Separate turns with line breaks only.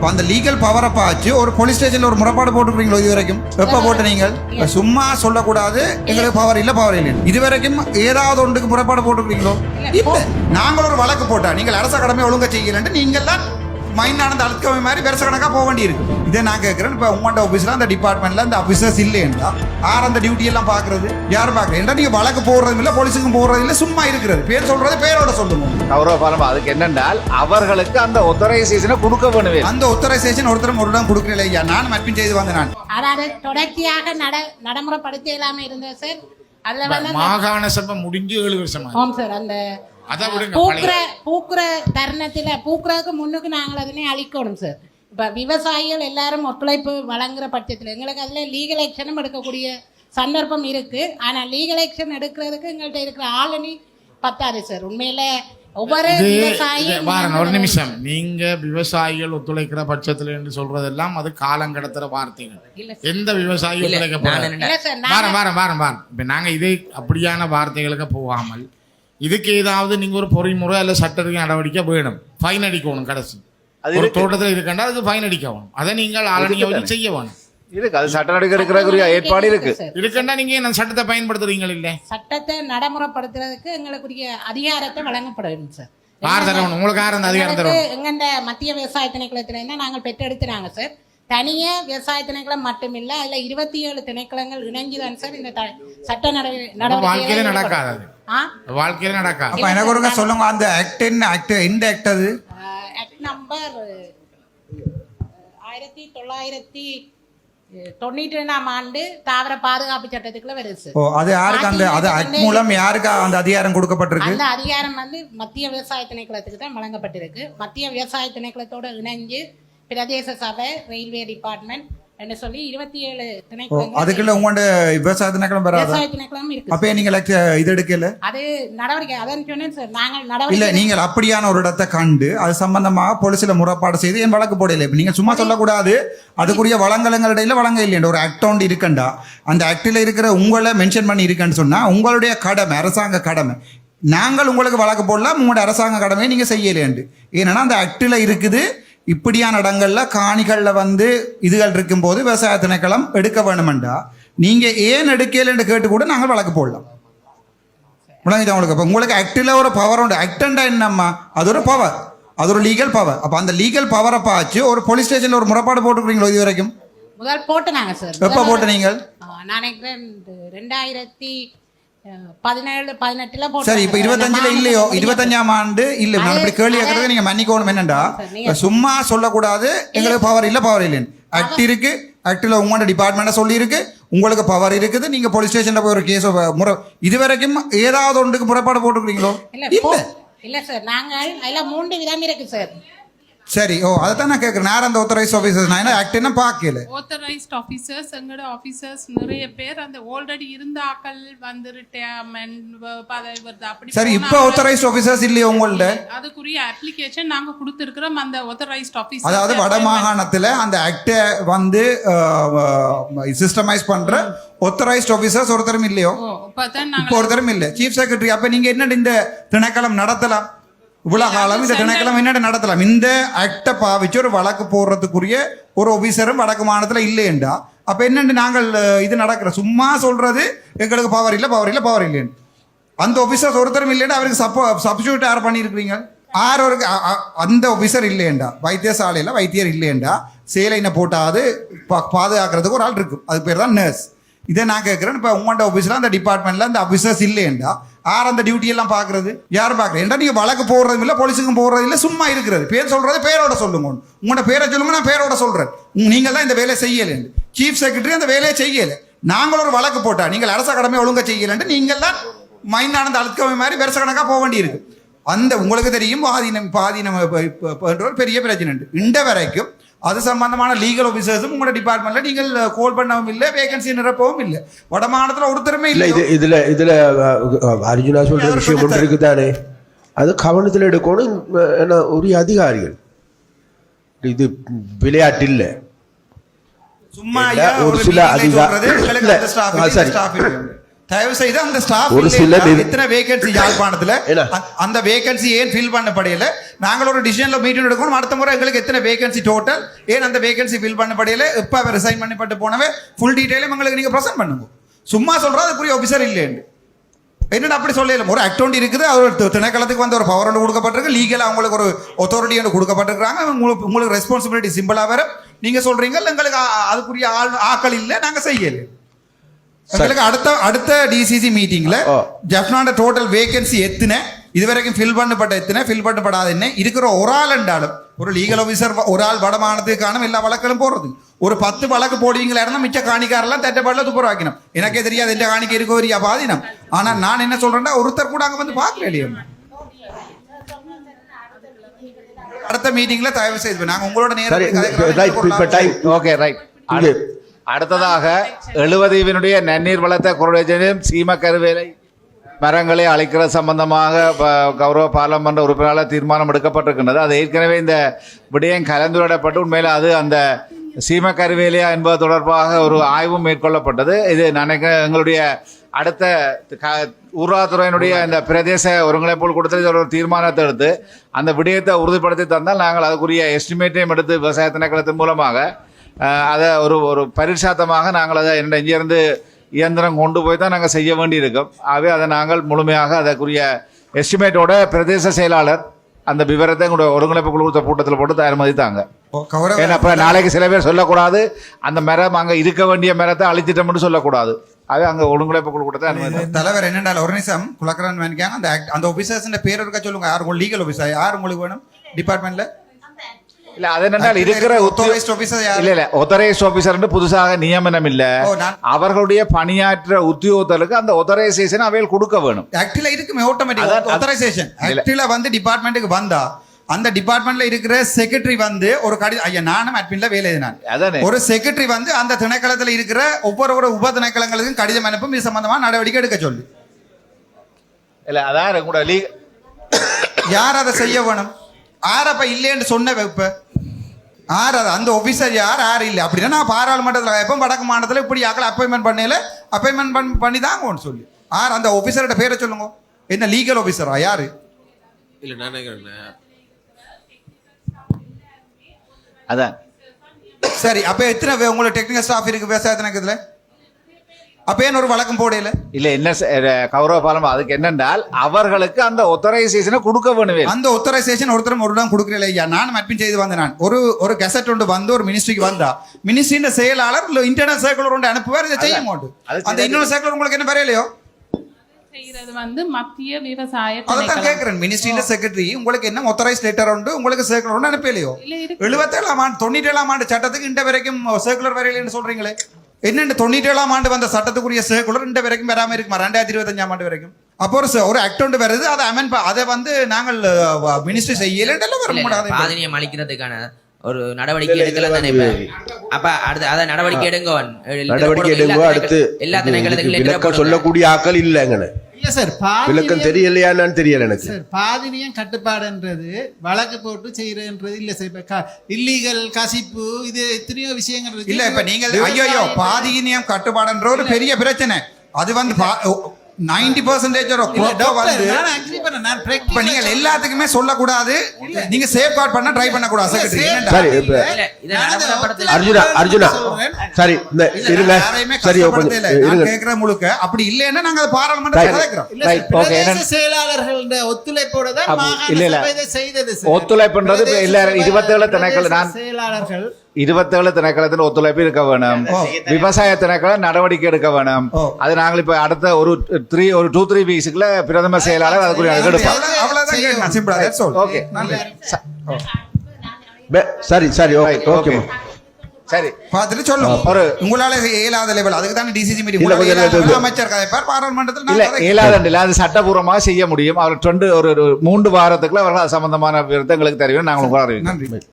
அப்ப அந்த லீகல் பவரை பாய்ச்சி ஒரு போலீஸ் ஸ்டேஷன்ல ஒரு முறைப்பாடு போட்டுக்கிறீங்களோ இது வரைக்கும் எப்ப போட்டு நீங்கள்? சும்மா சொல்லக்கூடாது. எங்களுக்கு பவர் இல்ல பவர் இல்லை இது வரைக்கும் ஏதாவது ஒன்றுக்கு முறைப்பாடு போட்டுக்கிறீங்களோ? இல்ல நாங்கள் ஒரு வழக்கு போட்டா நீங்கள் அரச கடமை ஒழுங்கா செய்யலன்ட்டு நீங்கள்லாம் மைண்ட் ஆனந்த அழுத்தவை மாதிரி வருஷ கணக்கா போக வேண்டியிருக்கு. இதை நான் கேட்கிறேன் இப்போ உங்கள்கிட்ட ஆஃபீஸில் அந்த டிபார்ட்மெண்ட்ல அந்த ஆஃபீஸர்ஸ் இல்லைன்றா யார் அந்த டியூட்டி எல்லாம் பார்க்கறது யார் பார்க்கறது ஏன்டா நீங்க வழக்கு போடுறதும் இல்லை போலீஸுக்கும் போடுறது இல்லை சும்மா இருக்கிறது. பேர் சொல்றது பேரோட சொல்லுங்க
கௌரவ பாலம் அதுக்கு என்னென்றால் அவர்களுக்கு அந்த ஒத்தரைசேஷனை கொடுக்க வேணுவே
அந்த ஒத்தரைசேஷன் ஒருத்தரும் ஒரு இடம் கொடுக்கல ஐயா நான் அட்மிட் செய்து வந்தேன் நான்.
அதாவது தொடர்ச்சியாக நட நடைமுறைப்படுத்த இல்லாம இருந்தது சார் அதுல வந்து அந்த-
மாகாண சபை முடிஞ்சு ஏழு வருஷமா
ஆமாம் சார் அந்த
அதை விடுங்க
பூக்குற தருணத்துல பூக்குறதுக்கு முன்னுக்கு நாங்கள் அதனை அழிக்கணும் சார் இப்ப விவசாயிகள் எல்லாரும் ஒத்துழைப்பு வழங்குற பட்சத்துல எங்களுக்கு அதுல லீகல் ஆக்ஷனும் எடுக்கக்கூடிய சந்தர்ப்பம் இருக்கு. ஆனா லீகல் ஆக்ஷன் எடுக்கிறதுக்கு எங்கள்கிட்ட இருக்கிற ஆளுநி பத்தாது சார் உண்மையில ஒவ்வொரு
பாருங்க ஒரு நிமிஷம். நீங்க விவசாயிகள் ஒத்துழைக்கிற பட்சத்துல என்று சொல்றதெல்லாம் அது காலம் கடத்துற வார்த்தைகள். எந்த விவசாயி ஒத்துழைக்க
சார்
வாரம் வாரம் வாரம் வாரம். இப்ப நாங்க இதே அப்படியான வார்த்தைகளுக்கு போகாமல் இதுக்கு ஏதாவது நீங்க ஒரு பொறிமுறை அல்ல சட்டத்துக்கு நடவடிக்கை வேணும். ஃபைன் அடிக்கணும் கடைசி.
அது
ஒரு. தோட்டத்தில் இருக்கண்டா அதுக்கு ஃபைன் அடிக்கணும். அதை நீங்கள் ஆளுநர் செய்ய வேணும்.
இருக்கு அது சட்ட நடக்க இருக்கிற ஏற்பாடு இருக்கு
சார்.
இருக்கண்டா நீங்க என்ன சட்டத்தை பயன்படுத்துறீங்க இல்ல
சட்டத்தை நடைமுறைப்படுத்துறதுக்கு எங்களுக்குரிய அதிகாரத்தை வழங்கப்படணும் சார்.
யார் தரணும்? உங்களுக்கு யார் அந்த அதிகாரம் தரணும்?
எங்கண்ட மத்திய விவசாய திணைக்களத்துல இருந்தா நாங்கள் பெற்றெடுத்துனாங்க சார். தனியே விவசாய திணைக்களம் மட்டுமில்ல அதுல இருபத்தி ஏழு திணைக்களங்கள் இணைஞ்சுதான் சார் இந்த சட்ட நடவடிக்கை
நடக்காது வாழ்க்கையில நடக்காது
அப்ப எனக்கு ஒருங்க சொல்லுங்க அந்த ஆக்ட் என்ன? ஆக்ட் எந்த ஆக்ட் அது?
ஆக்ட் நம்பர் ஆயிரத்தி தொள்ளாயிரத்தி அஹ், தொண்ணூற்றி ரெண்டாம் ஆண்டு தாவர பாதுகாப்பு சட்டத்துக்குள்ள வருது.
ஓ அது யாருக்கு அந்த அது ஆக்ட் மூலம் யாருக்கு அந்த அதிகாரம் கொடுக்கப்பட்டிருக்கு?
அந்த அதிகாரம் வந்து மத்திய விவசாய திணைக்களத்துக்கு தான் வழங்கப்பட்டிருக்கு. மத்திய விவசாய திணைக்களத்தோட இணைஞ்சு பிரதேச சபை ரயில்வே டிபார்ட்மெண்ட் என்று சொல்லி இருபத்தி ஏழு
ஓ
திணைக்களங்கள்
அதுக்குள்ள உங்களோட விவசாய திணைக்களம் வராதா
விவசாய திணைக்களம் இருக்கு.
அப்ப நீங்க இது எடுக்கல?
அது நடவடிக்கை அதான் சொன்னேன் சார் நாங்கள்
இல்ல
நடவடிக்கை
நீங்கள் அப்படியான ஒரு இடத்தை கண்டு அது சம்பந்தமாக போலீஸ்ல முறைப்பாடு செய்து என் வழக்கு போடல. இப்ப நீங்க சும்மா சொல்லக்கூடாது. அதுக்குரிய வளங்கலங்களிடையில வழங்க இல்லையா ஒரு ஆக்ட் ஒன்று இருக்கண்டா? அந்த ஆக்டில் இருக்கிற உங்களை மென்ஷன் பண்ணி இருக்கேன்னு சொன்னா உங்களுடைய கடமை அரசாங்க கடமை. நாங்கள் உங்களுக்கு வழக்கு போடலாம் உங்களோட அரசாங்க கடமையை நீங்க செய்யலேண்டு ஏன்னா அந்த ஆக்டில் இருக்குது இப்படியான இடங்கள்ல காணிகள்ல வந்து இதுகள் இருக்கும்போது விவசாய திணைக்களம் எடுக்க வேணுமெண்டா? நீங்க ஏன் எடுக்கலைன்னு கேட்டு கூட நாங்கள் வழக்கு போடலாம். விளங்குதா உங்களுக்கு? அப்போ உங்களுக்கு ஆக்டில் ஒரு பவர் உண்டு. ஆக்டண்டா என்னம்மா? அது ஒரு பவர் அது ஒரு லீகல் பவர் அப்போ அந்த லீகல் பவரை பாய்ச்சி ஒரு போலீஸ் ஸ்டேஷனில் ஒரு முறைப்பாடு போட்டுக்கிறீங்களோ இது வரைக்கும்?
முதல் போட்டுனாங்க சார்
எப்போ போட்டு நீங்கள்
நான் ரெண்டாயிரத்தி பதினேழு பதினெட்டுல
சரி இப்போ இருபத்தஞ்சுல இல்லையோ? இருபத்தஞ்சாம் ஆண்டு இல்லை நான் இப்படி கேள்வி கேட்கறது நீங்க மன்னிக்கணும் என்னண்டா? சும்மா சொல்லக்கூடாது. எங்களுக்கு பவர் இல்லை பவர் இல்லைன்னு. ஆக்ட் இருக்கு. ஆக்டில் உங்களோட டிபார்ட்மெண்ட்டை சொல்லியிருக்கு. உங்களுக்கு பவர் இருக்குது. நீங்க போலீஸ் ஸ்டேஷன்ல போய் ஒரு கேஸ் முறை இது வரைக்கும் ஏதாவது ஒன்றுக்கு முறைப்பாடு போட்டுக்கிறீங்களோ?
இல்ல சார் நாங்கள் அதுல மூன்று விதம் இருக்கு சார்
சரி ஓ அதை தான் நான் அந்த ஒத்தரைஸ் ஆஃபீஸர்ஸ் நான் என்ன ஆக்ட் என்ன பார்க்கல?
ஆத்தரைஸ்ட் ஆஃபீஸர்ஸ் எங்களோட ஆஃபீஸர்ஸ் நிறைய பேர் அந்த ஆல்ரெடி இருந்த ஆக்கள் வந்து ரிட்டையர்மெண்ட் பதவி வருது அப்படி
சரி இப்போ ஆத்தரைஸ்ட் ஆஃபீஸர்ஸ் இல்லையா உங்கள்ட்ட?
அதுக்குரிய அப்ளிகேஷன் நாங்க கொடுத்திருக்கிறோம். அந்த ஆத்தரைஸ்ட் ஆஃபீஸர்
அதாவது வட மாகாணத்துல அந்த ஆக்டை வந்து சிஸ்டமைஸ் பண்ற ஒத்தரைஸ்ட் ஆஃபீஸர்ஸ் ஒருத்தரும் இல்லையோ? இப்போ ஒருத்தரும் இல்லை. சீஃப் செக்ரட்டரி அப்ப நீங்க என்ன இந்த திணைக்களம் நடத்தலாம்? இவ்வளவு காலம் இந்த திணைக்களம் என்ன நடத்தலாம். இந்த ஆக்டை பாவிச்சு ஒரு வழக்கு போடுறதுக்குரிய ஒரு ஆபீசரும் வடக்கு மாநிலத்துல இல்லையண்டா. அப்ப என்னண்டு நாங்கள் இது நடக்கிற சும்மா சொல்றது எங்களுக்கு பவர் இல்லை பவர் இல்லை பவர் இல்லைன்னு அந்த ஆஃபீஸர்ஸ் ஒருத்தரும் இல்லைன்னா அவருக்கு சப்போ சப்ஸ்டியூட் யார் பண்ணியிருக்கிறீங்க? ஆறு ஒரு அந்த ஆஃபீஸர் இல்லையண்டா. வைத்தியசாலையில் வைத்தியர் இல்லையண்டா. சேலைனை போட்டாது பாதுகாக்கிறதுக்கு ஒரு ஆள் இருக்கும் அது பேர் தான் நர்ஸ் இதை நான் கேட்குறேன். இப்போ உங்கள்கிட்ட ஆஃபீஸில் அந்த டிபார்ட்மெண்ட்டில் அந்த ஆஃபீஸர்ஸ் இல்லையண்டா? யார் அந்த டியூட்டியெல்லாம் பார்க்குறது? யார் பார்க்குறது? ஏன்டா நீங்கள் வழக்கு போடுறதும் இல்லை போலீஸுக்கும் போடுறது இல்லை சும்மா இருக்கிறது. பேர் சொல்கிறது பேரோட சொல்லுங்க. உங்களோட பேரை சொல்லுங்க நான் பேரோட சொல்கிறேன் நீங்கள் தான் இந்த வேலையை செய்யலைன்னு சீஃப் செக்ரட்டரி அந்த வேலையை செய்யலை. நாங்களும் ஒரு வழக்கு போட்டா நீங்கள் அரச கடமை ஒழுங்காக செய்யலைன்ட்டு நீங்கள் தான் மைந்தானந்த அழுத்தவை மாதிரி வருஷ கணக்காக போக வேண்டியிருக்கு. அந்த உங்களுக்கு தெரியும் பாதீனம் பாதீனம் இப்ப- ஒரு பெரிய பிரச்சனை உண்டு இந்த வரைக்கும் அது சம்பந்தமான லீகல் ஆஃபீஸர்ஸும் உங்களோட டிபார்ட்மெண்ட்ல நீங்கள் கால் பண்ணவும் இல்லை வேகன்சி நிரப்பவும் இல்லை. வட மாநிலத்தில் ஒருத்தருமே
இல்ல இது இதுல இதுல அர்ஜுனா சொல்ற விஷயம் ஒன்று? இருக்குதானே? அது கவனத்தில் எடுக்கணும் என்ன உரிய அதிகாரிகள். இது விளையாட்டு இல்ல
சும்மா
ஒரு சில
meeting தயவு செய்து அந்த ஸ்டாஃப்
ஒரு சில
எத்தனை வேகன்சி யாழ்ப்பாணத்துல? அந்த வேகன்சி ஏன் ஃபில் பண்ணப்படையில? நாங்கள் ஒரு டிசிஷன்ல மீட்டிங் எடுக்கணும். அடுத்த முறை எங்களுக்கு எத்தனை வேகன்சி டோட்டல் ஏன் அந்த வேகன்சி ஃபில் பண்ணப்படையில? இப்ப அவர் ரிசைன் பண்ணப்பட்டு போனவே? ஃபுல் டீடைலும் எங்களுக்கு நீங்க ப்ரெசென்ட் பண்ணுங்க. சும்மா சொல்றது அதுக்குரிய ஆஃபீஸர் இல்லைன்னு என்னடா அப்படி சொல்லல? ஒரு அக்டௌண்ட் இருக்குது. அவர் திணைக்களத்துக்கு வந்து ஒரு பவர் ஒன்று கொடுக்கப்பட்டிருக்கு. லீகலாக அவங்களுக்கு ஒரு authority ஒன்று கொடுக்கப்பட்டிருக்காங்க உங்களுக்கு உங்களுக்கு ரெஸ்பான்சிபிலிட்டி சிம்பிளா வேற. நீங்க சொல்றீங்க எங்களுக்கு அதுக்குரிய ஆள் ஆக்கள் இல்லை. நாங்க செய்யல. எங்களுக்கு அடுத்த அடுத்த டிசிசி மீட்டிங்ல
ஓ.
ஜப்னாண்ட டோட்டல் வேகன்சி எத்தனை? இதுவரைக்கும் ஃபில் பண்ணப்பட்ட எத்தனை? ஃபில் பண்ணப்படாத என்ன? இருக்கிற ஒரு ஆள் என்றாலும் ஒரு லீகல் ஆஃபீஸர் ஒரு ஆள் வடமானத்துக்கு காணும் எல்லா வழக்கிலும் போறது. ஒரு பத்து வழக்கு போடுவீங்களா மிச்ச காணிக்காரெல்லாம் தட்டப்பாடில் துப்புரவாக்கணும் எனக்கே தெரியாது எந்த காணிக்கை இருக்கோ வரியா பாதினம். ஆனா நான் என்ன சொல்றேன்னா ஒருத்தர் கூட அங்க வந்து பார்க்கல இல்லையா அடுத்த மீட்டிங்ல தயவு செய்து நாங்க உங்களோட நேரம்
ஓகே ரைட். அடுத்ததாக எழுபதீவினுடைய நன்னீர் வளத்தை குறைஞ்சதும் சீம கருவேலை மரங்களை அழிக்கிற சம்பந்தமாக ப- கௌரவ பாராளுமன்ற உறுப்பினரால் தீர்மானம் எடுக்கப்பட்டிருக்கின்றது. அது ஏற்கனவே இந்த விடயம் கலந்துரையாடப்பட்டு உண்மையில் அது அந்த சீம கருவேலியா என்பது தொடர்பாக ஒரு ஆய்வும் மேற்கொள்ளப்பட்டது. இது நினைக்க எங்களுடைய அடுத்த க- ஊராதுறையினுடைய இந்த பிரதேச ஒருங்களை போல் கொடுத்து ஒரு தீர்மானத்தை எடுத்து அந்த விடயத்தை உறுதிப்படுத்தி தந்தால் நாங்கள் அதுக்குரிய எஸ்டிமேட்டையும் எடுத்து விவசாய திணைக்களத்தின் மூலமாக அதை ஒரு ஒரு பரிசாத்தமாக நாங்கள் அதை என்ன இங்கிருந்து இயந்திரம் கொண்டு போய் தான் நாங்கள் செய்ய வேண்டியிருக்கும். ஆகவே அதை நாங்கள் முழுமையாக அதற்குரிய எஸ்டிமேட்டோட பிரதேச செயலாளர் அந்த விவரத்தை எங்களுடைய ஒருங்கிணைப்பு குழு கூட்டத்தில் போட்டு அனுமதித்தாங்க ஏன்னா இப்போ நாளைக்கு சில பேர் சொல்லக்கூடாது. அந்த மரம் அங்கே இருக்க வேண்டிய மரத்தை அழிச்சிட்டோம்னு சொல்லக்கூடாது. அது அங்கே ஒருங்கிணைப்பு குழு கூட்டத்தை அனுமதி
தலைவர் என்னென்றால் ஒரு நிமிஷம் குலக்கரன் வேணிக்காங்க அந்த அந்த ஆஃபீஸர்ஸ் பேர் இருக்க சொல்லுங்க. யார் லீகல் ஆஃபீஸர் யார் உங்களுக்கு வேணும்? டிபார்ட்மெண்ட்ல
இல்ல அது என்னென்னால் இருக்கிற? இல்ல இல்ல ஒத்தரைஸ்ட் ஆபீசர் புதுசாக நியமனம் இல்ல அவர்களுடைய பணியாற்ற உத்தியோகத்தருக்கு அந்த ஒத்தரைசேஷன் அவையில் கொடுக்க வேணும்.
ஆக்டில இருக்குமே ஆட்டோமேட்டிக்
இல்ல.
ஆக்டில வந்து டிபார்ட்மெண்ட்டுக்கு வந்தா அந்த டிபார்ட்மெண்ட்ல இருக்கிற செக்ரட்டரி வந்து ஒரு கடி ஐயா நானும் அட்மின்ல வேலை எழுதினான்
அதானே.
ஒரு செக்ரட்டரி வந்து அந்த திணைக்களத்துல இருக்கிற ஒவ்வொரு ஒரு உப திணைக்களங்களுக்கும் கடிதம் அனுப்பும் இது சம்பந்தமா நடவடிக்கை எடுக்க சொல்லு.
இல்ல அதான் கூட
யார் அதை செய்ய வேணும்? அப்ப இல்லைன்னு சொன்ன வைப்ப. யார் அது அந்த ஆஃபீஸர் யார்? யார் இல்லை. அப்படின்னா நான் பாராளுமன்றத்தில் எப்போ வடக்கு மாநிலத்தில் இப்படி ஆக்களை அப்பாயின்மெண்ட் பண்ணல அப்பாயின்மெண்ட் பண்ணி பண்ணி தாங்கன்னு சொல்லி. யார் அந்த ஆஃபீஸரோட பேரை சொல்லுங்க. என்ன லீகல் ஆஃபீஸரா யாரு?
இல்லை நான் நினைக்கிறேன்
அதான்.
சரி அப்ப எத்தனை உங்களுக்கு டெக்னிக்கல் ஸ்டாஃப் இருக்கு? விவசாய திணக்கத்துல அப்ப ஏன் ஒரு வழக்கம் போடையில
இல்ல என்ன கௌரவ பாலம் அதுக்கு என்னென்றால் அவர்களுக்கு அந்த ஒத்தரைசேஷனை கொடுக்க வேணுமே.
அந்த ஒத்தரைசேஷன் ஒருத்தரும் ஒரு இடம் கொடுக்கல ஐயா. நானும் அட்மின் செய்து வந்தேன் நான். ஒரு ஒரு கெசட் ஒன்று வந்து ஒரு மினிஸ்ட்ரிக்கு வந்தா. மினிஸ்ட்ரியின் செயலாளர் இன்டர்னல் சர்க்குலர் ஒன்று அனுப்புவார் இதை செய்ய மாட்டோம். அந்த இன்னொரு சர்க்குலர் உங்களுக்கு என்ன வரையலையோ?
செய்யறது வந்து மத்திய விவசாய
அதான்
திணைக்களம்.
கேட்கிறேன் மினிஸ்ட்ரியில செக்ரட்டரி உங்களுக்கு என்ன ஒத்தரைஸ் லெட்டர் உண்டு உங்களுக்கு சர்க்குலர் ஒன்று அனுப்பலையோ? எழுபத்தேழாம் ஆண்டு தொண்ணூற்றி ஏழாம் ஆண்டு சட்டத்துக்கு இந்த வரைக்கும் சர்க்குலர் வரையிலன்னு சொல்றீங்களே. என்னென்ன தொண்ணூற்றி ஏழாம் ஆண்டு வந்த சட்டத்துக்குரிய சர்க்குலர் இந்த வரைக்கும் வராம இருக்குமா? ரெண்டாயிரத்தி இருபத்தஞ்சாம் ஆண்டு வரைக்கும். அப்போ ஒரு ஒரு ஆக்ட் ஒன்று வருது அதை அமெண்ட் அதை வந்து நாங்கள் மினிஸ்ட்ரி செய்யலன்றெல்லாம் வர
இல்ல,
முடியாது
பாதினியம் அளிக்கிறதுக்கான ஒரு நடவடிக்கை எடுக்கல தானே இப்ப? அப்ப அடுத்து அத நடவடிக்கை எடுங்க
நடவடிக்கை எடுங்கோ அடுத்து
எல்லா போடுங்க.
சொல்லக்கூடிய ஆக்கள் இல்லைங்கண்ணே
இல்ல சார்
விளக்கம்
பாதினியம்
தெரியலையான்னு தெரியல எனக்கு.
சார் பாதினியம் கட்டுப்பாடுன்றது வழக்கு போட்டு செய்யறதுன்றது இல்ல சார். இப்ப இல்லீகல் கசிப்பு இது எத்தனையோ விஷயங்கள்
இல்ல இப்ப நீங்க ஐயோ பாதியினியம் கட்டுப்பாடுன்ற ஒரு பெரிய பிரச்சனை. அது வந்து நைன்டி பர்சன்டேஜ் வந்து இப்ப
சொல்றேன்.
எல்லாத்துக்குமே சொல்லக்கூடாது. நீங்க சேஃப் கார்டு பண்ண ட்ரை
safe
என்னடா?
சரி. அர்ஜுனா அர்ஜுனா. சரி இந்த இருங்க. சரி
கேட்கிற முழுக்க. அப்படி இல்லைன்னா நாங்க
என்ன-
செயலாளர்களோட ஒத்துழைப்போட தான்
இல்ல,
செய்தது சார்.
ஒத்துழைப்புன்றது இல்ல, 27 திணைக்கள நான்
செயலாளர்கள்
இருபத்தேழு திணைக்களத்தில் ஒத்துழைப்பு இருக்க வேணும். விவசாய திணைக்களம் நடவடிக்கை எடுக்க வேணும். அது நாங்கள் இப்ப அடுத்த ஒரு த்ரீ ஒரு டூ த்ரீ வீக்ஸ்க்குள்ள பிரதம செயலாளர் அதுக்குரிய
all.
ஓகே
சரி சரி ஓகே ஓகே.
சரி.
பார்த்துட்டு சொல்லுங்க.
ஒரு-
உங்களால இயலாத லெவல் அதுக்கு தான் டிசிசி மீட்டிங்
இல்ல,
அமைச்சர் கதைப்பார் பாராளுமன்றத்தில் நான்
இல்ல அது சட்டபூர்வமாக செய்ய முடியும். அவர் ரெண்டு ஒரு ஒரு மூன்று வாரத்துக்குள்ள அவர்கள் சம்பந்தமான விவரத்தை எங்களுக்கு தெரியும் நாங்கள் உங்களுக்கு அறிவிக்கிறோம்
நன்றி.